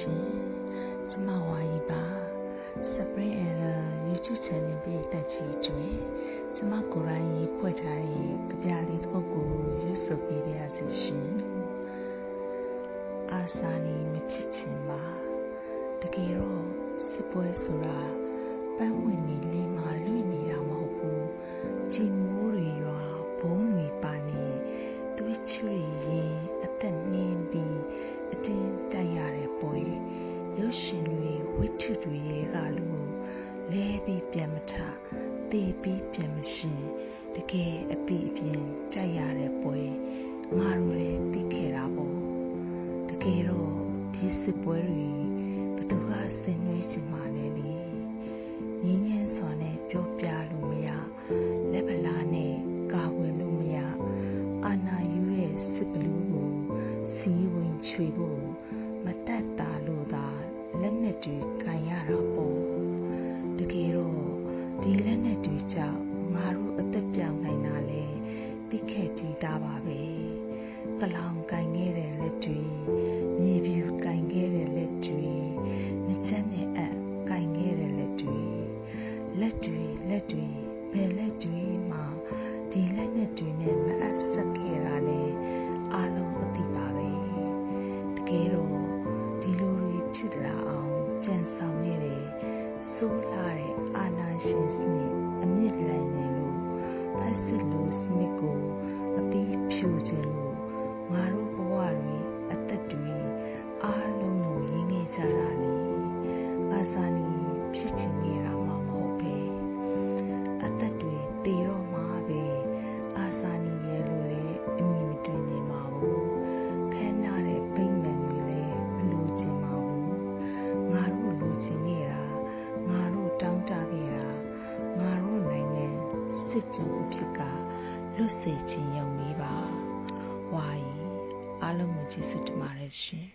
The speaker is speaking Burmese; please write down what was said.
ရှင်ကျမဝါရီပါ Spring and YouTube channel ပိတ်သက်ကြီးကျွေကျမကိုယ်တိုင်ရေးဖွဲ့ထားတဲ့ကြပြလေးတစ်ပုဒ်ကိုရွတ်ဆိုပေးပါရစေရှင်အာစာနီမဖြစ်ချင်ပါတကယ်တော့စစ်ပွဲဆိုတာပန်းဝင်နေလေးမှာလွင့်နေတာမဟုတ်ဘူးကြည်မိုးတွေရွာဘုံတွေပါနေသွေးချွေရ ဝိထုတွေရဲ့ကလူလဲပြီးပြန်မထတေးပြီးပြန်မရှင်တကယ်အပိအပြင်တိုက်ရတဲ့ပွဲငါတို့လည်းသိခဲ့တာပေါ့တကယ်တော့ဒီစစ်ပွဲတွေဘသူကဆင်နွှဲချင်မှလဲလေငင်းငင်းစွာနဲ့ပြောပြလို့မရလက်ပလာနဲ့ကာဝယ်လို့မရအာနာယူရဲ့စစ်ဘလူးကိုစီးဝင်ချွေဖို့မတတ်တာလို့သာလက် နဲ့တွေကန်ရတာပေါ့တကယ်တော့ဒီလက်နဲ့တွေကြောင့်ငါတို့အသက်ပြောင်းနိုင်တာလေသိခဲ့ပြီးသားပါပဲကလောင်ကန်ခဲ့တဲ့လက်တွေမြေပြူကန်ခဲ့တဲ့လက်တွေငချက်နဲ့အပ်ကန်ခဲ့တဲ့လက်တွေလက်တွေလက်တွေဘယ်လက်တွေမှာဒီလက်နဲ့တွေနဲ့မအပ်ဆက်ခဲ့တာလေအားလုံးအသိပါပဲတကယ်တော့ဒီလိုတွေဖြစ်လာအောင် ကြံဆောင်ခဲ့တဲ့ဆိုးလာတဲ့အာနာရှင်စနစ်အမြင့်လန်းနေလို့ဖက်စစ်လို့စနစ်ကိုအပြီးဖြူခြင်းလို့ငါတို့ဘဝတွေအသက်တွေအားလုံးကိုရင်းခဲ့ကြတာလေအာစာနီဖြစ်ချင် စစ်ကြုံအဖြစ်ကလွတ်စေခြင်းယုံလေးပါဝါရီအားလုံးကိုကျေးဇူးတင်ပါတယ်ရှင်